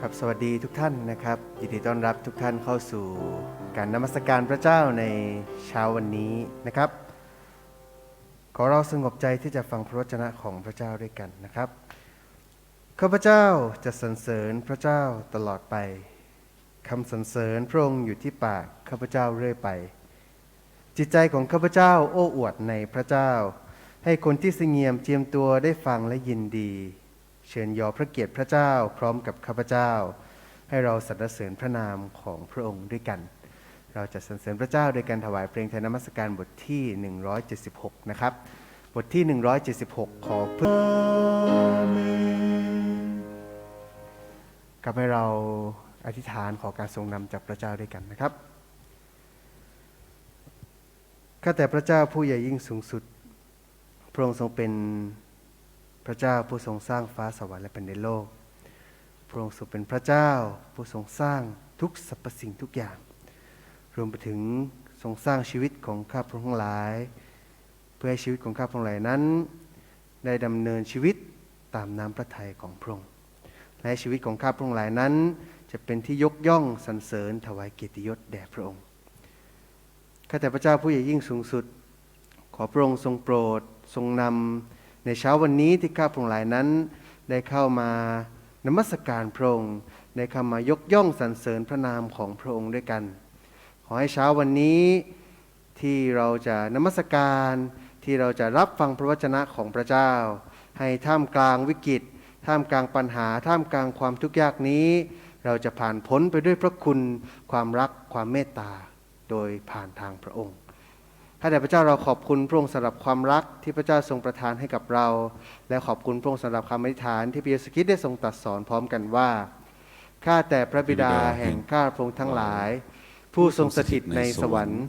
ครับสวัสดีทุกท่านนะครับยินดีต้อนรับทุกท่านเข้าสู่การนมัสการพระเจ้าในเช้าวันนี้นะครับ ขอเราสงบใจที่จะฟังพระวจนะของพระเจ้าด้วยกันนะครับข้าพเจ้าจะสรรเสริญพระเจ้าตลอดไปคำสรรเสริญพระองค์อยู่ที่ปากข้าพเจ้าเรื่อยไป จิตใจของข้าพเจ้าโอ้อวดในพระเจ้า ให้คนที่เสงี่ยมเจียมตัวได้ฟังและยินดี เชิญยอพระเกียรติพระเจ้าพร้อมกับข้าพเจ้า ให้เราสรรเสริญพระนามของพระองค์ด้วยกัน เราจะสรรเสริญพระเจ้าโดยการถวายเพลงไทยนมัสการบทที่ 176 นะครับ บทที่ 176 ขอเพื่อกลับให้เราอธิษฐานขอการทรงนำจากพระเจ้าด้วยกันนะครับข้าแต่พระเจ้าผู้ใหญ่ยิ่งสูงสุด พระองค์ทรงเป็น พระเจ้าผู้ทรงสร้างฟ้าสวรรค์และแผ่นดินโลก พระองค์ทรงเป็นพระเจ้าผู้ทรงสร้างทุกสรรพสิ่งทุกอย่าง รวมไปถึงทรงสร้างชีวิตของข้าพระองค์ทั้งหลาย เพื่อให้ชีวิตของข้าพระองค์หลายนั้น ได้ดำเนินชีวิตตามน้ำพระทัยของพระองค์และชีวิตของข้าพระองค์หลายนั้น จะเป็นที่ยกย่องสรรเสริญถวายเกียรติยศแด่พระองค์ข้าแต่พระเจ้าผู้ใหญ่ยิ่งสูงสุด ขอพระองค์ทรงโปรด ทรงนำ ในเช้าวันนี้ที่ข้าพงค์หลายนั้น ได้เข้ามานมัสการพระองค์ได้เข้ามายกย่องสรรเสริญพระนามของพระองค์ด้วยกัน ขอให้เช้าวันนี้ที่เราจะนมัสการที่เราจะรับฟังพระวจนะของพระเจ้า ให้ท่ามกลางวิกฤต ท่ามกลางปัญหา ท่ามกลางความทุกข์ยากนี้ เราจะผ่านพ้นไปด้วยพระคุณความรักความเมตตาโดยผ่านทางพระองค์ ข้าแต่พระเจ้าเราขอบคุณพระองค์สำหรับความรักที่พระเจ้าทรงประทานให้กับเรา และขอบคุณพระองค์สำหรับคำอธิษฐานที่พระเยซูคริสต์ได้ทรงตรัสสอนพร้อมกันว่าข้าแต่พระบิดาแห่งข้าพระองค์ทั้งหลาย ผู้ทรงสถิตในสวรรค์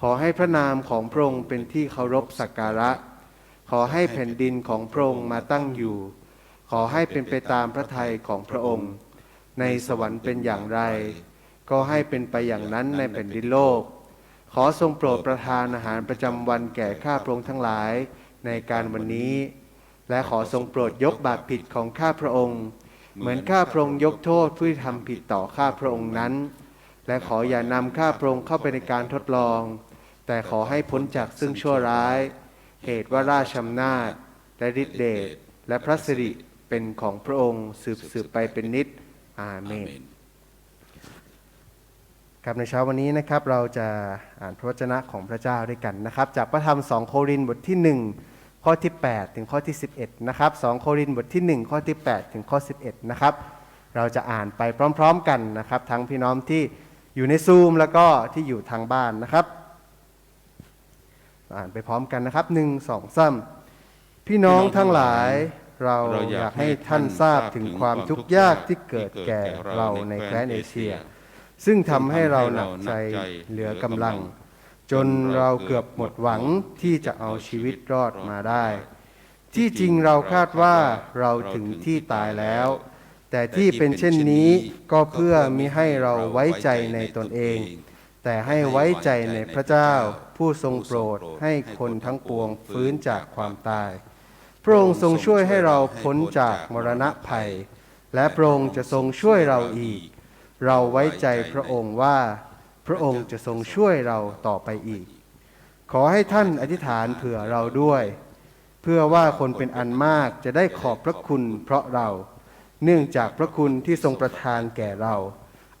ขอให้พระนามของพระองค์เป็นที่เคารพสักการะ ขอให้แผ่นดินของพระองค์มาตั้งอยู่ ขอให้เป็นไปตามพระทัยของพระองค์ ในสวรรค์เป็นอย่างไร ก็ให้เป็นไปอย่างนั้นในแผ่นดินโลก ขอทรงโปรดประทานอาหารประจำวันแก่ข้าพระองค์ทั้งหลายในการวันนี้ และขอทรงโปรดยกบาปผิดของข้าพระองค์ เหมือนข้าพระองค์ยกโทษผู้ที่ทำผิดต่อข้าพระองค์นั้น และขออย่านำข้าพระองค์เข้าไปในการทดลอง แต่ขอให้พ้นจากซึ่งชั่วร้าย เหตุว่าราชอำนาจและฤทธิเดชและพระสิริเป็นของพระองค์สืบสืบไปเป็นนิจอาเมน ครับในเช้าวันนี้นะครับเราจะอ่านพระวจนะของพระเจ้าด้วยกันนะครับ จากพระธรรม 2 โครินธ์บทที่ 1 ข้อที่ 8 ถึงข้อที่ 11 นะครับ 2 โครินธ์บทที่ 1 ข้อที่ 8 ถึงข้อ 11 นะครับ เราจะอ่านไปพร้อมๆกันนะครับ ทั้งพี่น้องที่อยู่ในซูมแล้วก็ที่อยู่ทางบ้านนะครับ อ่านไปพร้อมกันนะครับหนึ่งสองสามพี่น้องทั้งหลายเราอยากให้ท่านทราบถึงความทุกข์ยากที่เกิดแก่เราในแคว้นเอเชีย ซึ่งทำให้เราหนักใจเหลือกำลัง จนเราเกือบหมดหวังที่จะเอาชีวิตรอดมาได้ ที่จริงเราคาดว่าเราถึงที่ตายแล้ว แต่ที่เป็นเช่นนี้ก็เพื่อมิให้เราไว้ใจในตนเอง แต่ให้ไว้ใจในพระเจ้า ผู้ทรงโปรดให้คนทั้งปวงฟื้นจากความตาย พระองค์ทรงช่วยให้เราพ้นจากมรณะภัย และพระองค์จะทรงช่วยเราอีก เราไว้ใจพระองค์ว่าพระองค์จะทรงช่วยเราต่อไปอีก ขอให้ท่านอธิษฐานเผื่อเราด้วย เพื่อว่าคนเป็นอันมากจะได้ขอบพระคุณเพราะเรา เนื่องจากพระคุณที่ทรงประทานแก่เรา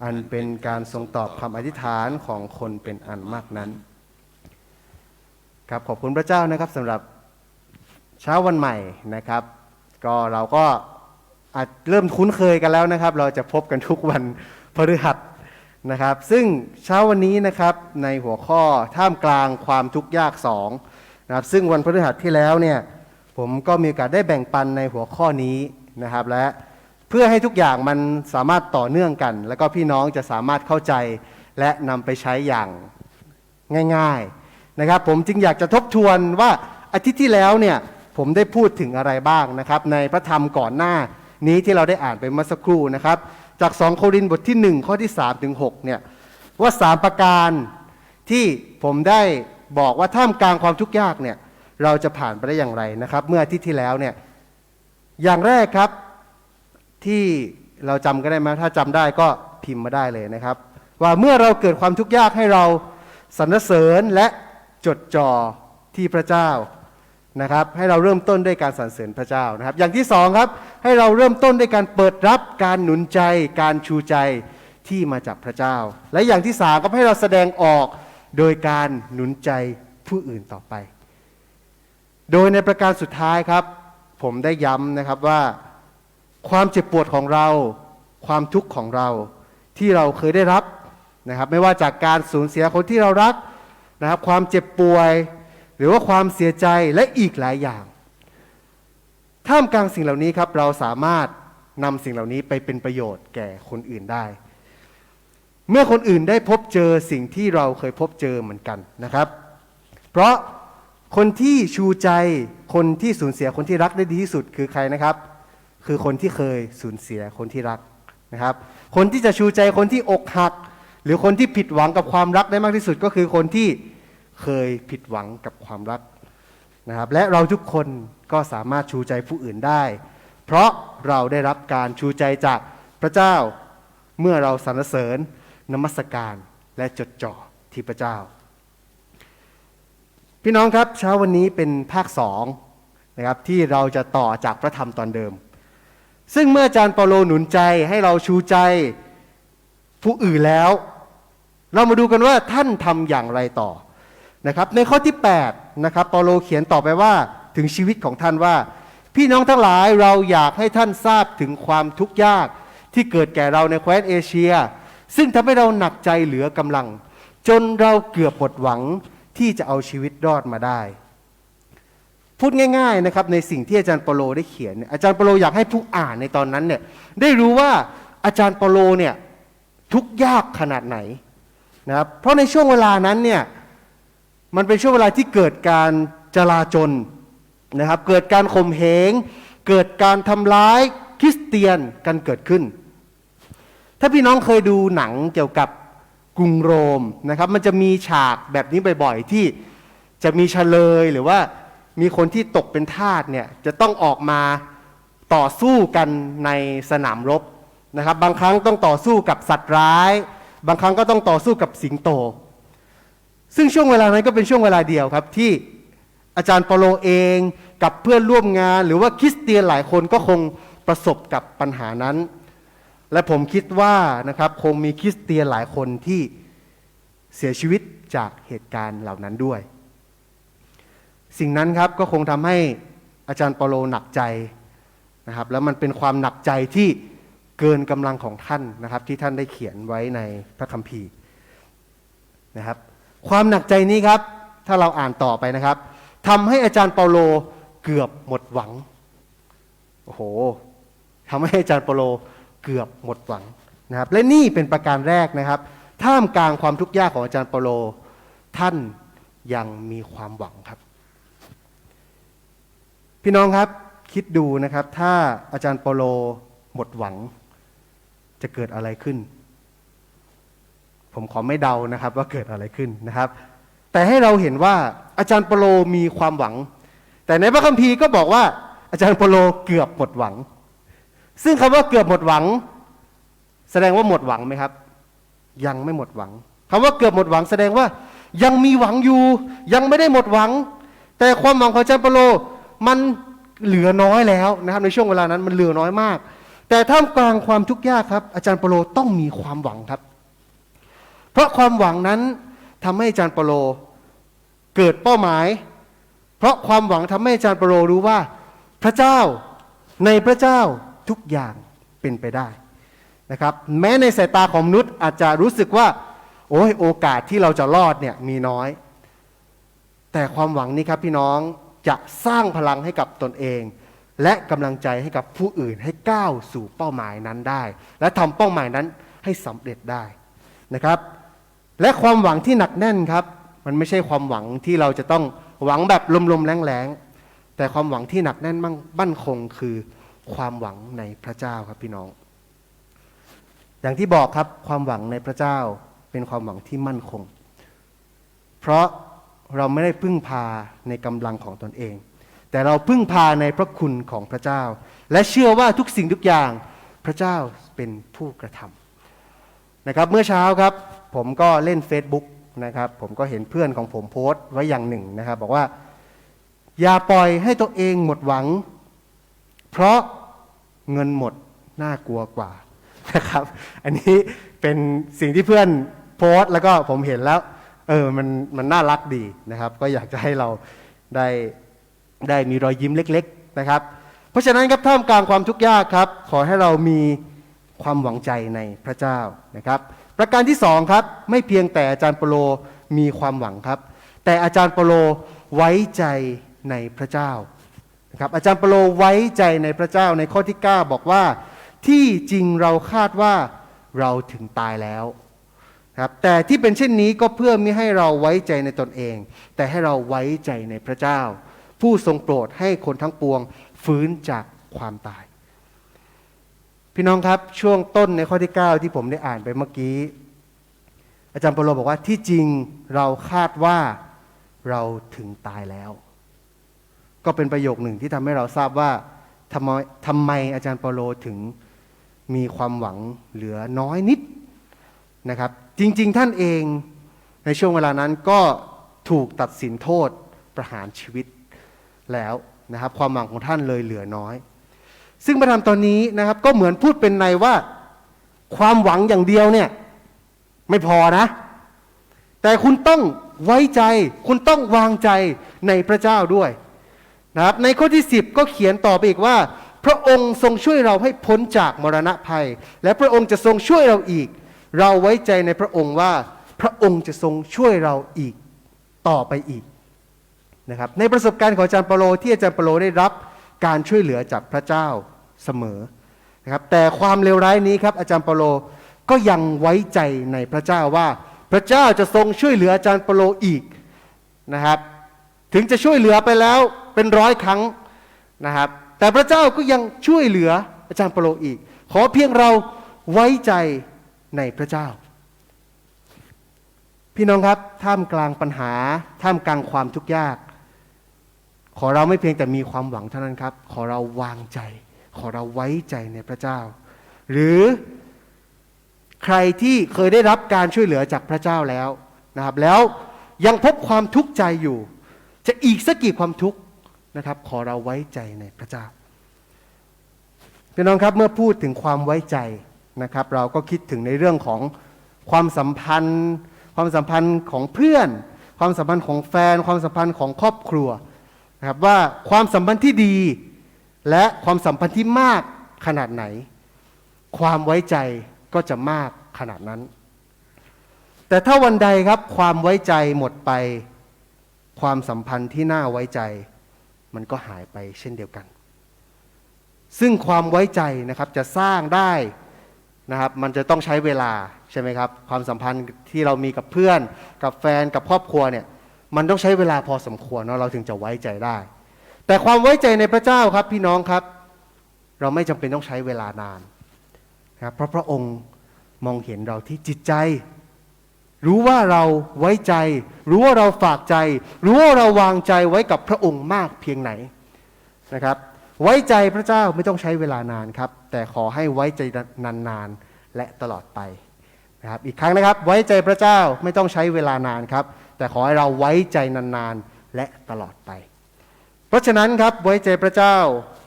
อันเป็นการทรงตอบคำอธิษฐานของคนเป็นอันมากนั้น ครับขอบคุณพระเจ้านะครับสำหรับเช้าวันใหม่นะครับ ก็เราก็อาจเริ่มคุ้นเคยกันแล้วนะครับ เราจะพบกันทุกวัน พฤหัสนะครับ ซึ่งเช้าวันนี้นะครับในหัวข้อท่ามกลางความทุกข์ยากสองนะครับ ซึ่งวันพฤหัสที่แล้วเนี่ยผมก็มีโอกาสได้แบ่งปันในหัวข้อนี้นะครับ และเพื่อให้ทุกอย่างมันสามารถต่อเนื่องกัน แล้วก็พี่น้องจะสามารถเข้าใจและนำไปใช้อย่างง่าย ๆนะครับ ผมจึงอยากจะทบทวนว่าอาทิตย์ที่แล้วเนี่ยผมได้พูดถึงอะไรบ้างนะครับ ในพระธรรมก่อนหน้านี้ที่เราได้อ่านไปเมื่อสักครู่นะครับ จาก 2 โครินธ์บทที่ 1 ข้อที่ 3 ถึง6เนี่ยว่า 3 ประการที่ผมได้บอกว่าท่ามกลางความทุกข์ยากเนี่ยเราจะผ่านไปได้อย่างไรนะครับ เมื่ออาทิตย์ที่แล้วเนี่ยอย่างแรกครับที่เราจำก็ได้ไหมถ้าจำได้ก็พิมพ์มาได้เลยนะครับ ว่าเมื่อเราเกิดความทุกข์ยากให้เราสรรเสริญและจดจ่อที่พระเจ้า นะครับให้เราเริ่มต้นด้วยการสรรเสริญพระเจ้านะครับ อย่างที่สองครับให้เราเริ่มต้นด้วยการเปิดรับการหนุนใจ การชูใจที่มาจากพระเจ้า และอย่างที่สามก็ให้เราแสดงออกโดยการหนุนใจผู้อื่นต่อไป โดยในประการสุดท้ายครับ ผมได้ย้ำนะครับว่า ความเจ็บปวดของเรา ความทุกข์ของเราที่เราเคยได้รับนะครับ ไม่ว่าจากการสูญเสียคนที่เรารักนะครับ ความเจ็บป่วย รือว่าความเสียใจและอีกหลายอย่าง ท่ามกลางสิ่งเหล่านี้ครับ เราสามารถนำสิ่งเหล่านี้ไปเป็นประโยชน์แก่คนอื่นได้ เมื่อคนอื่นได้พบเจอสิ่งที่เราเคยพบเจอเหมือนกันนะครับ เพราะคนที่ชูใจคนที่สูญเสียคนที่รักได้ดีที่สุดคือใครนะครับ คือคนที่เคยสูญเสียคนที่รักนะครับ คนที่จะชูใจคนที่อกหัก หรือคนที่ผิดหวังกับความรักได้มากที่สุดก็คือคนที่ เคยผิดหวังกับความรักนะครับ และเราทุกคนก็สามารถชูใจผู้อื่นได้ เพราะเราได้รับการชูใจจากพระเจ้าเมื่อเราสรรเสริญนมัสการและจดจ่อที่พระเจ้า พี่น้องครับเช้าวันนี้เป็นภาคสองนะครับที่เราจะต่อจากพระธรรมตอนเดิม ซึ่งเมื่ออาจารย์เปาโลหนุนใจให้เราชูใจผู้อื่นแล้ว เรามาดูกันว่าท่านทำอย่างไรต่อ นะครับในข้อที่8นะครับเปาโลเขียนต่อไปว่าถึงชีวิตของท่านว่า พี่น้องทั้งหลายเราอยากให้ท่านทราบถึงความทุกข์ยากที่เกิดแก่เราในแคว้นเอเชีย ซึ่งทำให้เราหนักใจเหลือกำลัง จนเราเกือบหมดหวังที่จะเอาชีวิตรอดมาได้ พูดง่ายๆนะครับในสิ่งที่อาจารย์เปาโลได้เขียน อาจารย์เปาโลอยากให้ผู้อ่านในตอนนั้นเนี่ยได้รู้ว่าอาจารย์เปาโลเนี่ยทุกข์ยากขนาดไหนนะครับเพราะในช่วงเวลานั้นเนี่ย มันเป็นช่วงเวลาที่เกิดการจลาจลนะครับ เกิดการข่มเหง เกิดการทำร้ายคริสเตียนกันเกิดขึ้น ถ้าพี่น้องเคยดูหนังเกี่ยวกับกรุงโรมนะครับ มันจะมีฉากแบบนี้บ่อยๆ ที่จะมีเฉลยหรือว่ามีคนที่ตกเป็นทาสเนี่ยจะต้องออกมาต่อสู้กันในสนามรบนะครับ บางครั้งต้องต่อสู้กับสัตว์ร้าย บางครั้งก็ต้องต่อสู้กับสิงโต ซึ่งช่วงเวลานั้นก็เป็นช่วงเวลาเดียวครับที่อาจารย์เปโลเองกับเพื่อนร่วมงาน หรือว่าคริสเตียนหลายคนก็คงประสบกับปัญหานั้น และผมคิดว่านะครับคงมีคริสเตียนหลายคนที่เสียชีวิตจากเหตุการณ์เหล่านั้นด้วย สิ่งนั้นครับก็คงทำให้อาจารย์เปโลหนักใจนะครับ แล้วมันเป็นความหนักใจที่เกินกำลังของท่านนะครับ ที่ท่านได้เขียนไว้ในพระคัมภีร์นะครับ ความหนักใจนี้ครับ ถ้าเราอ่านต่อไปนะครับทำให้อาจารย์เปาโลเกือบหมดหวัง โอ้โหทำให้อาจารย์เปาโลเกือบหมดหวังนะครับ และนี่เป็นประการแรกนะครับ ท่ามกลางความทุกข์ยากของอาจารย์เปาโล ท่านยังมีความหวังครับ พี่น้องครับคิดดูนะครับ ถ้าอาจารย์เปาโลหมดหวัง จะเกิดอะไรขึ้น ผมขอไม่เดานะครับว่าเกิดอะไรขึ้นนะครับ แต่ให้เราเห็นว่าอาจารย์ปโลมีความหวัง แต่ในพระคัมภีร์ก็บอกว่าอาจารย์ปโลเกือบหมดหวัง ซึ่งคำว่าเกือบหมดหวัง แสดงว่าหมดหวังไหมครับ ยังไม่หมดหวังคำว่าเกือบหมดหวัง แสดงว่ายังมีหวังอยู่ ยังไม่ได้หมดหวัง แต่ความหวังของอาจารย์ปโลมันเหลือน้อยแล้วนะครับในช่วงเวลานั้นมันเหลือน้อยมาก แต่ท่ามกลางความทุกข์ยากครับ อาจารย์ปโลต้องมีความหวังครับ เพราะความหวังนั้นทำให้อาจารย์เปโลเกิดเป้าหมาย เพราะความหวังทำให้อาจารย์เปโลรู้ว่า พระเจ้าในพระเจ้าทุกอย่างเป็นไปได้นะครับ แม้ในสายตาของมนุษย์อาจจะรู้สึกว่า โอ้ยโอกาสที่เราจะรอดเนี่ยมีน้อย แต่ความหวังนี้ครับพี่น้องจะสร้างพลังให้กับตนเอง และกำลังใจให้กับผู้อื่นให้ก้าวสู่เป้าหมายนั้นได้ และทำเป้าหมายนั้นให้สำเร็จได้นะครับ และความหวังที่หนักแน่นครับ มันไม่ใช่ความหวังที่เราจะต้องหวังแบบลมๆแรงๆแต่ความหวังที่หนักแน่นมั่งมั่นคงคือความหวังในพระเจ้าครับพี่น้อง อย่างที่บอกครับความหวังในพระเจ้าเป็นความหวังที่มั่นคง เพราะเราไม่ได้พึ่งพาในกำลังของตนเอง แต่เราพึ่งพาในพระคุณของพระเจ้า และเชื่อว่าทุกสิ่งทุกอย่างพระเจ้าเป็นผู้กระทำนะครับ เมื่อเช้าครับ ผมก็เล่น Facebook นะครับ ผมก็เห็นเพื่อนของผมโพสต์ไว้อย่างหนึ่งนะครับ บอกว่า อย่าปล่อยให้ตัวเองหมดหวัง เพราะเงินหมดน่ากลัวกว่านะครับ อันนี้เป็นสิ่งที่เพื่อนโพสต์ แล้วก็ผมเห็นแล้ว เออมันมันน่ารักดีนะครับ ก็อยากจะให้เราได้ได้มีรอยยิ้มเล็ก ๆนะครับ เพราะฉะนั้นครับท่ามกลางความทุกข์ยากครับ ขอให้เรามีความหวังใจในพระเจ้านะครับ ประการที่สองครับ ไม่เพียงแต่อาจารย์เปโลมีความหวังครับ แต่อาจารย์เปโลไว้ใจในพระเจ้านะครับอาจารย์เปโลไว้ใจในพระเจ้าในข้อที่ 9 บอกว่าที่จริงเราคาดว่าเราถึงตายแล้วครับแต่ที่เป็นเช่นนี้ก็เพื่อไม่ให้เราไว้ใจในตนเอง แต่ให้เราไว้ใจในพระเจ้า ผู้ทรงโปรดให้คนทั้งปวงฟื้นจากความตาย พี่น้องครับช่วงต้นในข้อที่ 9 ที่ผมได้อ่านไปเมื่อกี้ อาจารย์เปโลบอกว่าที่จริงเราคาดว่าเราถึงตายแล้ว ก็เป็นประโยคหนึ่งที่ทำให้เราทราบว่าทำไมทำไมอาจารย์เปโลถึงมีความหวังเหลือน้อยนิดนะครับ จริง ๆ ท่านเองในช่วงเวลานั้นก็ถูกตัดสินโทษประหารชีวิตแล้วนะครับ ความหวังของท่านเลยเหลือน้อย ซึ่งประธรรมตอนนี้นะครับ ก็เหมือนพูดเป็นในว่า ความหวังอย่างเดียวเนี่ย ไม่พอนะ แต่คุณต้องไว้ใจ คุณต้องวางใจในพระเจ้าด้วยนะครับในข้อที่ 10 ก็เขียนต่อไปอีกว่า พระองค์ทรงช่วยเราให้พ้นจากมรณะภัย และพระองค์จะทรงช่วยเราอีก เราไว้ใจในพระองค์ว่า พระองค์จะทรงช่วยเราอีกต่อไปอีกนะครับในประสบการณ์ของอาจารย์เปโลที่อาจารย์เปโลได้รับการช่วยเหลือจากพระเจ้า เสมอนะครับแต่ความเลวร้ายนี้ครับอาจารย์เปโลก็ยังไว้ใจในพระเจ้าว่า พระเจ้าจะทรงช่วยเหลืออาจารย์เปโลอีกนะครับ ถึงจะช่วยเหลือไปแล้วเป็นร้อยครั้งนะครับ แต่พระเจ้าก็ยังช่วยเหลืออาจารย์เปโลอีก ขอเพียงเราไว้ใจในพระเจ้า พี่น้องครับท่ามกลางปัญหา ท่ามกลางความทุกข์ยาก ขอเราไม่เพียงแต่มีความหวังเท่านั้นครับ ขอเราวางใจ ขอเราไว้ใจในพระเจ้า หรือใครที่เคยได้รับการช่วยเหลือจากพระเจ้าแล้วนะครับ แล้วยังพบความทุกข์ใจอยู่ จะอีกสักกี่ความทุกข์นะครับ ขอเราไว้ใจในพระเจ้าพี่น้องครับเมื่อพูดถึงความไว้ใจนะครับ เราก็คิดถึงในเรื่องของความสัมพันธ์ ความสัมพันธ์ของเพื่อน ความสัมพันธ์ของแฟน ความสัมพันธ์ของครอบครัวนะครับว่าความสัมพันธ์ที่ดี และความสัมพันธ์ที่มากขนาดไหน ความไว้ใจก็จะมากขนาดนั้น แต่ถ้าวันใดครับความไว้ใจหมดไป ความสัมพันธ์ที่น่าไว้ใจ มันก็หายไปเช่นเดียวกัน ซึ่งความไว้ใจนะครับจะสร้างได้นะครับมันจะต้องใช้เวลาใช่ไหมครับความสัมพันธ์ที่เรามีกับเพื่อน กับแฟนกับครอบครัวเนี่ยมันต้องใช้เวลาพอสมควรเนาะเราถึงจะไว้ใจได้ แต่ความไว้ใจในพระเจ้าครับพี่น้องครับ เราไม่จำเป็นต้องใช้เวลานานนะครับเพราะพระองค์มองเห็นเราที่จิตใจ รู้ว่าเราไว้ใจ รู้ว่าเราฝากใจ รู้ว่าเราวางใจไว้กับพระองค์มากเพียงไหนนะครับ ไว้ใจพระเจ้าไม่ต้องใช้เวลานานครับ แต่ขอให้ไว้ใจนานๆและตลอดไปนะครับอีกครั้งนะครับไว้ใจพระเจ้าไม่ต้องใช้เวลานานครับ แต่ขอให้เราไว้ใจนานๆและตลอดไป เพราะฉะนั้นครับไว้ใจพระเจ้า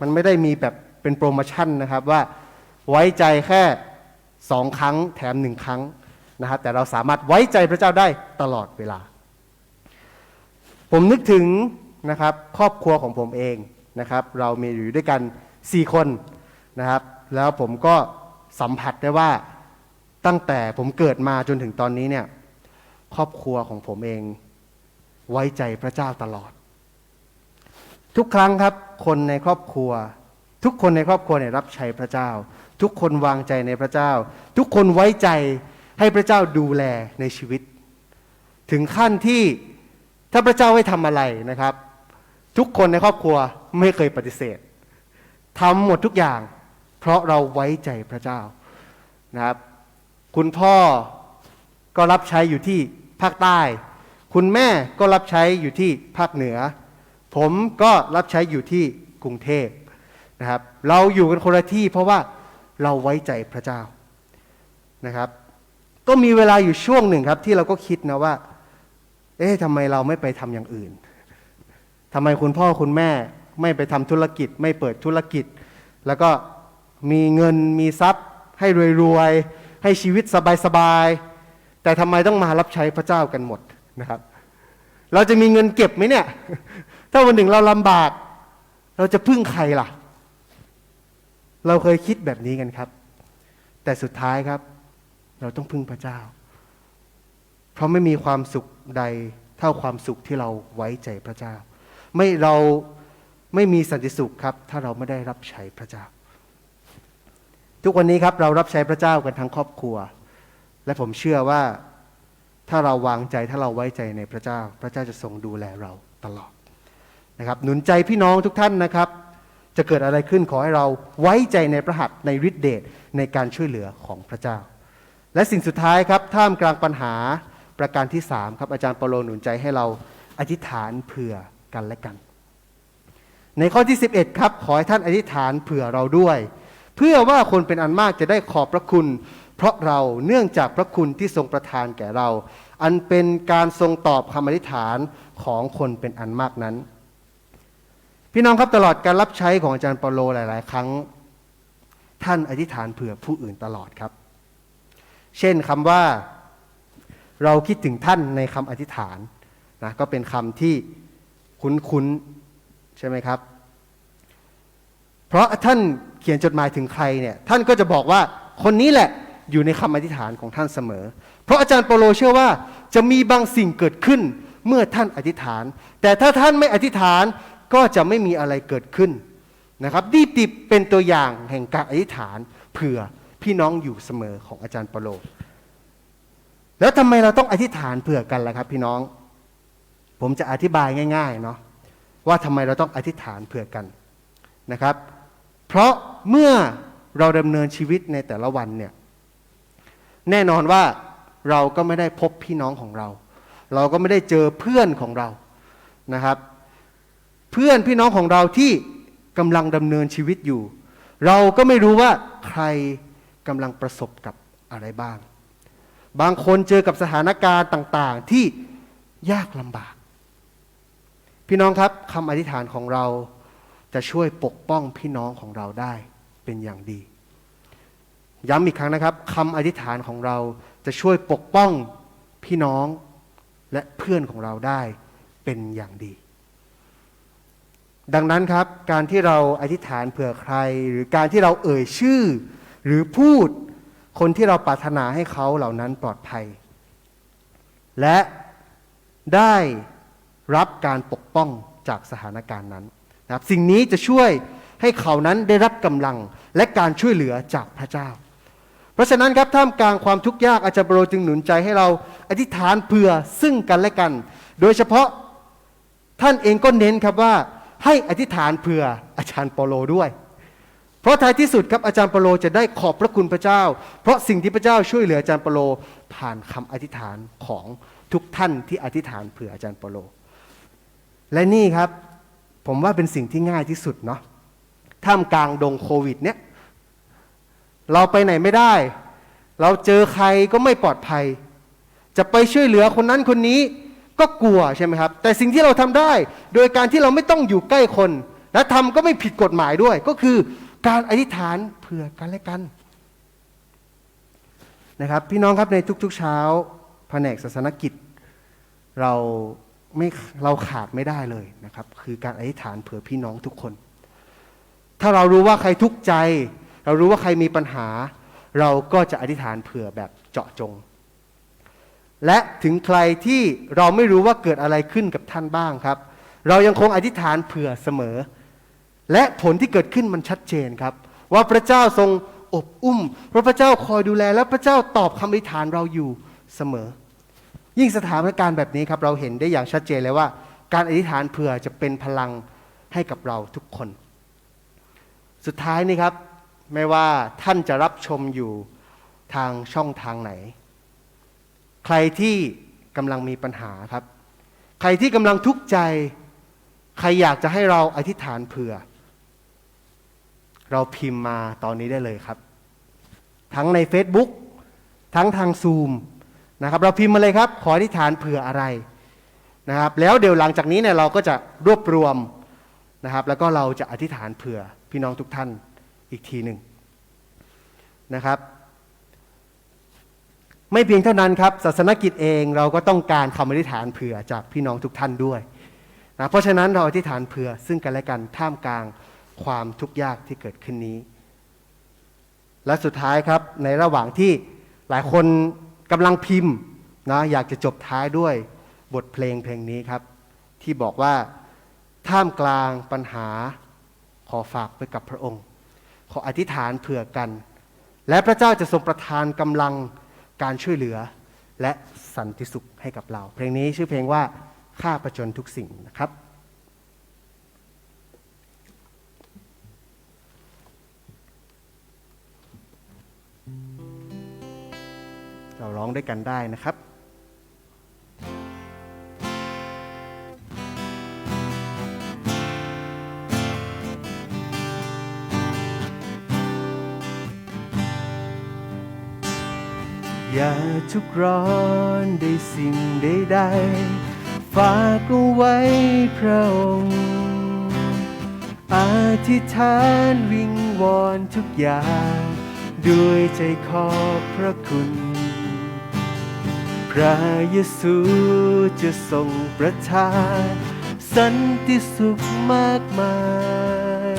มันไม่ได้มีแบบเป็นโปรโมชั่นนะครับว่าไว้ใจแค่สองครั้งแถมหนึ่งครั้งนะครับแต่เราสามารถไว้ใจพระเจ้าได้ตลอดเวลา ผมนึกถึงนะครับครอบครัวของผมเองนะครับ เรามีอยู่ด้วยกัน 4 คนนะครับ แล้วผมก็สัมผัสได้ว่าตั้งแต่ผมเกิดมาจนถึงตอนนี้เนี่ยครอบครัวของผมเอง ไว้ใจพระเจ้าตลอด ทุกครั้งครับคนในครอบครัว ทุกคนในครอบครัวเนี่ยรับใช้พระเจ้า ทุกคนวางใจในพระเจ้า ทุกคนไว้ใจให้พระเจ้าดูแลในชีวิต ถึงขั้นที่ถ้าพระเจ้าให้ทำอะไรนะครับ ทุกคนในครอบครัวไม่เคยปฏิเสธทำหมดทุกอย่าง เพราะเราไว้ใจพระเจ้านะครับ คุณพ่อก็รับใช้อยู่ที่ภาคใต้ คุณแม่ก็รับใช้อยู่ที่ภาคเหนือ ผมก็รับใช้อยู่ที่กรุงเทพนะครับ เราอยู่กันคนละที่เพราะว่าเราไว้ใจพระเจ้านะครับ ก็มีเวลาอยู่ช่วงหนึ่งครับ ที่เราก็คิดนะว่า เอ๊ะทำไมเราไม่ไปทำอย่างอื่นทำไมคุณพ่อคุณแม่ไม่ไปทำธุรกิจ ไม่เปิดธุรกิจ แล้วก็มีเงินมีทรัพย์ ให้รวยๆให้ชีวิตสบายๆแต่ทำไมต้องมารับใช้พระเจ้ากันหมดนะครับ เราจะมีเงินเก็บไหมเนี่ย ถ้าวันหนึ่งเราลำบาก เราจะพึ่งใครล่ะ เราเคยคิดแบบนี้กันครับ แต่สุดท้ายครับ เราต้องพึ่งพระเจ้า เพราะไม่มีความสุขใดเท่าความสุขที่เราไว้ใจพระเจ้า ไม่เราไม่มีสันติสุขครับ ถ้าเราไม่ได้รับใช้พระเจ้า ทุกวันนี้ครับเรารับใช้พระเจ้ากันทั้งครอบครัว และผมเชื่อว่าถ้าเราวางใจถ้าเราไว้ใจในพระเจ้า พระเจ้าจะทรงดูแลเราตลอด นะครับหนุนใจพี่น้องทุกท่านนะครับ จะเกิดอะไรขึ้นขอให้เราไว้ใจในพระหัตถ์ในฤทธิเดชในการช่วยเหลือของพระเจ้า และสิ่งสุดท้ายครับท่ามกลางปัญหาประการที่สามครับอาจารย์เปโลหนุนใจให้เราอธิษฐานเผื่อกันและกัน ในข้อที่ 11 ครับ ขอให้ท่านอธิษฐานเผื่อเราด้วย เพื่อว่าคนเป็นอันมากจะได้ขอบพระคุณ เพราะเราเนื่องจากพระคุณที่ทรงประทานแก่เรา อันเป็นการทรงตอบคำอธิษฐานของคนเป็นอันมากนั้น พี่น้องครับตลอดการรับใช้ของอาจารย์เปาโลหลาย ๆ ครั้ง ท่านอธิษฐานเผื่อผู้อื่นตลอดครับ เช่นคำว่าเราคิดถึงท่านในคำอธิษฐานนะก็เป็นคำที่คุ้นๆใช่ไหมครับ เพราะท่านเขียนจดหมายถึงใครเนี่ยท่านก็จะบอกว่าคนนี้แหละอยู่ในคำอธิษฐานของท่านเสมอ เพราะอาจารย์เปาโลเชื่อว่าจะมีบางสิ่งเกิดขึ้นเมื่อท่านอธิษฐาน แต่ถ้าท่านไม่อธิษฐาน ก็จะไม่มีอะไรเกิดขึ้นนะครับดีติบเป็นตัวอย่างแห่งการอธิษฐานเผื่อพี่น้องอยู่เสมอของอาจารย์ปโลแล้วทำไมเราต้องอธิษฐานเผื่อกันล่ะครับ พี่น้อง ผมจะอธิบายง่าย ๆ เนาะว่าทำไมเราต้องอธิษฐานเผื่อกันนะครับ เพราะเมื่อเราดำเนินชีวิตในแต่ละวันเนี่ยแน่นอนว่าเราก็ไม่ได้พบพี่น้องของเรา เราก็ไม่ได้เจอเพื่อนของเรานะครับ เพื่อนพี่น้องของเราที่กำลังดำเนินชีวิตอยู่ เราก็ไม่รู้ว่าใครกำลังประสบกับอะไรบ้าง บางคนเจอกับสถานการณ์ต่างๆ ที่ยากลำบาก พี่น้องครับคำอธิษฐานของเราจะช่วยปกป้องพี่น้องของเราได้เป็นอย่างดี ย้ำอีกครั้งนะครับคำอธิษฐานของเราจะช่วยปกป้องพี่น้องและเพื่อนของเราได้เป็นอย่างดี ดังนั้นครับการที่เราอธิษฐานเผื่อใคร หรือการที่เราเอ่ยชื่อ หรือพูดคนที่เราปรารถนาให้เขาเหล่านั้นปลอดภัย และได้รับการปกป้องจากสถานการณ์นั้นนะครับสิ่งนี้จะช่วยให้เขานั้นได้รับกำลังและการช่วยเหลือจากพระเจ้า เพราะฉะนั้นครับท่ามกลางความทุกข์ยากอาจารย์เปาโลจึงหนุนใจให้เราอธิษฐานเผื่อซึ่งกันและกัน โดยเฉพาะท่านเองก็เน้นครับว่า ให้อธิษฐานเผื่ออาจารย์เปโลด้วย เพราะท้ายที่สุดครับอาจารย์เปโลจะได้ขอบพระคุณพระเจ้า เพราะสิ่งที่พระเจ้าช่วยเหลืออาจารย์เปโลผ่านคำอธิษฐานของทุกท่านที่อธิษฐานเผื่ออาจารย์เปโล และนี่ครับผมว่าเป็นสิ่งที่ง่ายที่สุดเนาะท่ามกลางดงโควิดเนี่ยเราไปไหนไม่ได้ เราเจอใครก็ไม่ปลอดภัย จะไปช่วยเหลือคนนั้นคนนี้ ก็กลัวใช่ไหมครับ แต่สิ่งที่เราทำได้ โดยการที่เราไม่ต้องอยู่ใกล้คน และทำก็ไม่ผิดกฎหมายด้วย ก็คือการอธิษฐานเผื่อกันและกันนะครับ พี่น้องครับในทุกๆเช้าแผนกศาสนกิจ เราไม่เราขาดไม่ได้เลยนะครับ คือการอธิษฐานเผื่อพี่น้องทุกคน ถ้าเรารู้ว่าใครทุกข์ใจ เรารู้ว่าใครมีปัญหา เราก็จะอธิษฐานเผื่อแบบเจาะจง และถึงใครที่เราไม่รู้ว่าเกิดอะไรขึ้นกับท่านบ้างครับ เรายังคงอธิษฐานเผื่อเสมอ และผลที่เกิดขึ้นมันชัดเจนครับ ว่าพระเจ้าทรงอบอุ้ม พระพระเจ้าคอยดูแล และพระเจ้าตอบคำอธิษฐานเราอยู่เสมอ ยิ่งสถานการณ์แบบนี้ครับ เราเห็นได้อย่างชัดเจนเลยว่า การอธิษฐานเผื่อจะเป็นพลังให้กับเราทุกคน สุดท้ายนี่ครับ ไม่ว่าท่านจะรับชมอยู่ทางช่องทางไหน ใครที่กำลังมีปัญหาครับ ใครที่กำลังทุกข์ใจ ใครอยากจะให้เราอธิษฐานเผื่อ เราพิมพ์มาตอนนี้ได้เลยครับ ทั้งใน Facebook ทั้งทางซูมนะครับ เราพิมพ์มาเลยครับ ขออธิษฐานเผื่ออะไรนะครับ แล้วเดี๋ยวหลังจากนี้เนี่ยเราก็จะรวบรวมนะครับ แล้วก็เราจะอธิษฐานเผื่อพี่น้องทุกท่านอีกทีหนึ่งนะครับ ไม่เพียงเท่านั้นครับศาสนกิจเองเราก็ต้องการคำอธิษฐานเผื่อจากพี่น้องทุกท่านด้วยนะเพราะฉะนั้นเราอธิษฐานเผื่อซึ่งกันและกันท่ามกลางความทุกข์ยากที่เกิดขึ้นนี้ และสุดท้ายครับในระหว่างที่หลายคนกำลังพิมพ์นะอยากจะจบท้ายด้วยบทเพลงเพลงนี้ครับ ที่บอกว่าท่ามกลางปัญหาขอฝากไปกับพระองค์ ขออธิษฐานเผื่อกัน และพระเจ้าจะทรงประทานกำลัง การช่วยเหลือและสันติสุขให้กับเรา เพลงนี้ชื่อเพลงว่าข้าประจนทุกสิ่งนะครับเราร้องด้วยกันได้นะครับ อย่าทุกร้อนใดสิ่งใดๆฝากเอาไว้พระองค์อธิษฐานวิงวอนทุกอย่าง ด้วยใจขอบพระคุณ พระเยซูจะทรงประทานสันติสุขมากมาย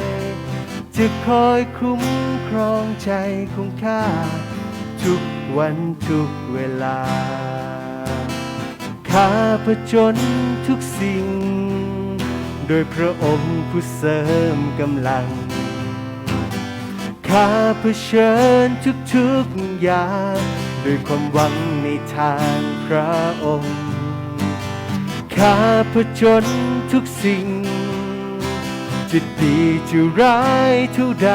จะคอยคุ้มครองใจของข้า ทุกวันทุกเวลา ข้าผจญทุกสิ่ง โดยพระองค์ผู้เสริมกำลัง ข้าเผชิญทุกๆอย่างด้วยความหวังในทางพระองค์ ข้าผจญทุกสิ่ง จะดีจะร้ายเท่าใด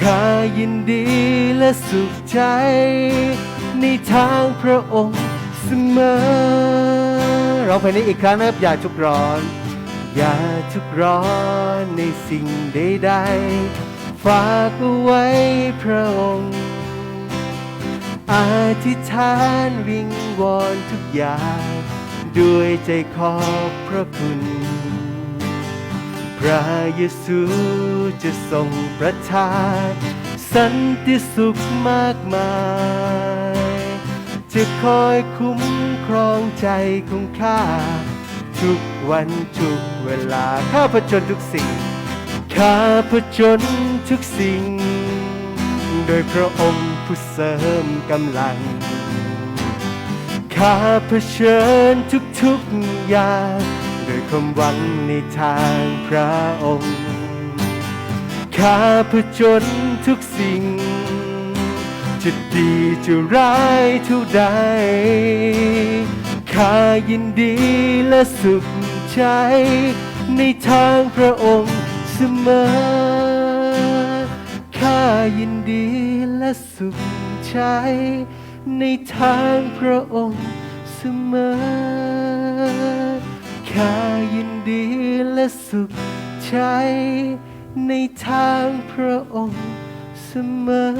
ข้ายินดีและสุขใจ ในทางพระองค์เสมอเราเพลงนี้อีกครั้งนะครับอย่าทุกร้อน อย่าทุกร้อนในสิ่งใดๆฝากเอาไว้พระองค์อธิษฐานวิงวอนทุกอย่าง ด้วยใจขอบพระคุณ พระเยซูจะทรงประทานสันติสุขมากมาย จะคอยคุ้มครองใจของข้า ทุกวันทุกเวลา ข้าผจญทุกสิ่ง ข้าผจญทุกสิ่ง โดยพระองค์ผู้เสริมกำลัง ข้าเผชิญทุกๆอย่าง ดวยความหวังในทางพระองค์ ข้าผจญทุกสิ่ง จะดีจะร้ายเท่าใด ข้ายินดีและสุขใจ ในทางพระองค์เสมอ ข้ายินดีและสุขใจ ในทางพระองค์เสมอ ข้ายินดีและสุขใจ ในทางพระองค์เสมอ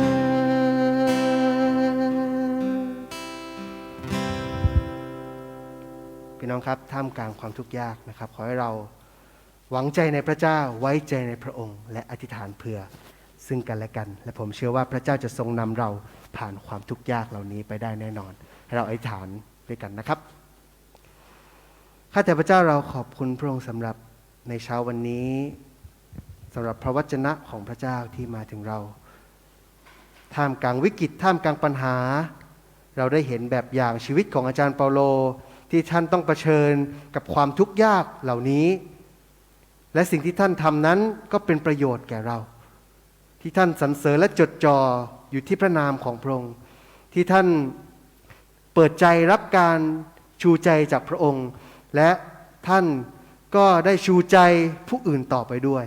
พี่น้องครับ ท่ามกลางความทุกข์ยากนะครับ ขอให้เราหวังใจในพระเจ้าไว้ใจในพระองค์ และอธิษฐานเผื่อซึ่งกันและกัน และผมเชื่อว่าพระเจ้าจะทรงนำเราผ่านความทุกข์ยากเหล่านี้ไปได้แน่นอน ให้เราอธิษฐานด้วยกันนะครับ ข้าแต่พระเจ้าเราขอบคุณพระองค์สำหรับในเช้าวันนี้สำหรับพระวจนะของพระเจ้าที่มาถึงเรา ท่ามกลางวิกฤตท่ามกลางปัญหา เราได้เห็นแบบอย่างชีวิตของอาจารย์เปาโลที่ท่านต้องเผชิญกับความทุกข์ยากเหล่านี้ และสิ่งที่ท่านทำนั้นก็เป็นประโยชน์แก่เรา ที่ท่านสรรเสริญและจดจ่ออยู่ที่พระนามของพระองค์ ที่ท่านเปิดใจรับการชูใจจากพระองค์ และท่านก็ได้ชูใจผู้อื่นต่อไปด้วย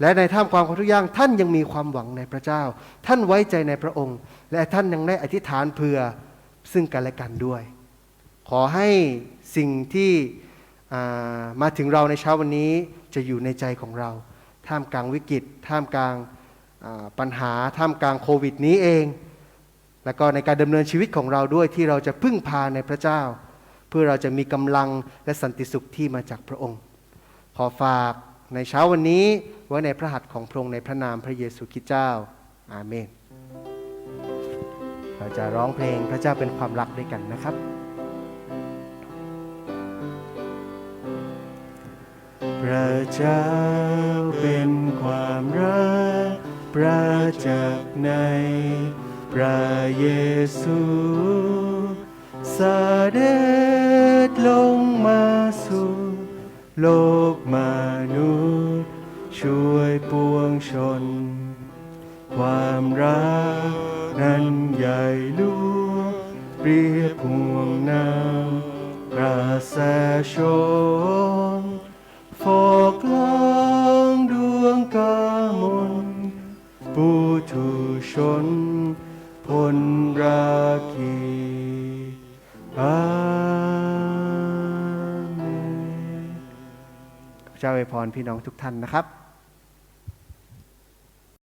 และในท่ามกลางความทุกข์ยากท่านยังมีความหวังในพระเจ้า ท่านไว้ใจในพระองค์ และท่านยังได้อธิษฐานเผื่อซึ่งกันและกันด้วย ขอให้สิ่งที่มาถึงเราในเช้าวันนี้จะอยู่ในใจของเรา ท่ามกลางวิกฤต ท่ามกลางปัญหา ท่ามกลางโควิดนี้เอง แล้วก็ในการดำเนินชีวิตของเราด้วยที่เราจะพึ่งพาในพระเจ้า พื่อเราจะมีกำลังและสันติสุขที่มาจากพระองค์ ขอฝากในเช้าวันนี้ไว้ในพระหัตถ์ของพระองค์ในพระนามพระเยซูคริสต์เจ้า อาเมน เราจะร้องเพลงพระเจ้าเป็นความรักด้วยกันนะครับ พระเจ้าเป็นความรักประจักษ์ในพระเยซูเสด็จ ลงมาสู่ โลกมนุษย์ ช่วยปวงชน ความรักนั้นใหญ่ลวงเปรียบห่วงน้ำกระแสชนฟอกล้างดวงกามนปูถุชน จ้าอวยพรพี่น้องทุกท่านนะครับ